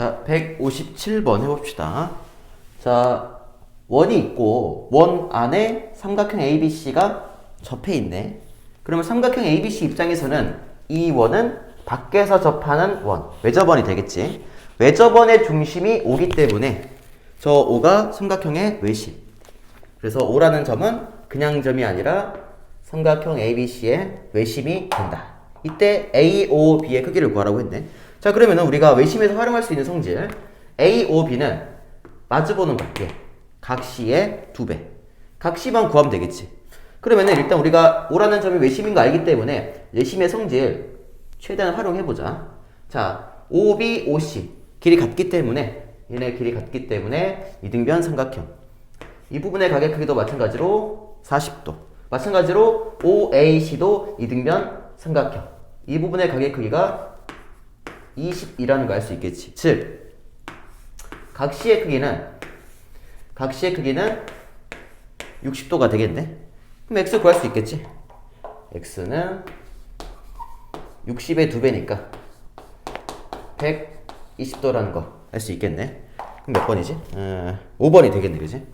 자, 157번 해봅시다. 자, 원이 있고 원 안에 삼각형 ABC가 접해 있네. 그러면 삼각형 ABC 입장에서는 이 원은 밖에서 접하는 원, 외접원이 되겠지. 외접원의 중심이 오기 때문에 저 O가 삼각형의 외심. 그래서 O라는 점은 그냥 점이 아니라 삼각형 ABC의 외심이 된다. 이때 AOB의 크기를 구하라고 했네. 자, 그러면은 우리가 외심에서 활용할 수 있는 성질 AOB는 마주보는 관계 각시의 두 배. 각시만 구하면 되겠지. 그러면은 일단 우리가 O라는 점이 외심인 거 알기 때문에 외심의 성질 최대한 활용해보자. 자, OB, OC 길이 같기 때문에 얘네 길이 같기 때문에 이등변 삼각형. 이 부분의 가격 크기도 마찬가지로 40도. 마찬가지로 OAC도 이등변 삼각형. 이 부분의 가격 크기가 20이라는 걸 알 수 있겠지. 즉, 각시의 크기는 각시의 크기는 60도가 되겠네. 그럼 x 구할 수 있겠지. x는 60의 2배니까 120도라는 거 알 수 있겠네. 그럼 몇 번이지? 어, 5번이 되겠네, 그지?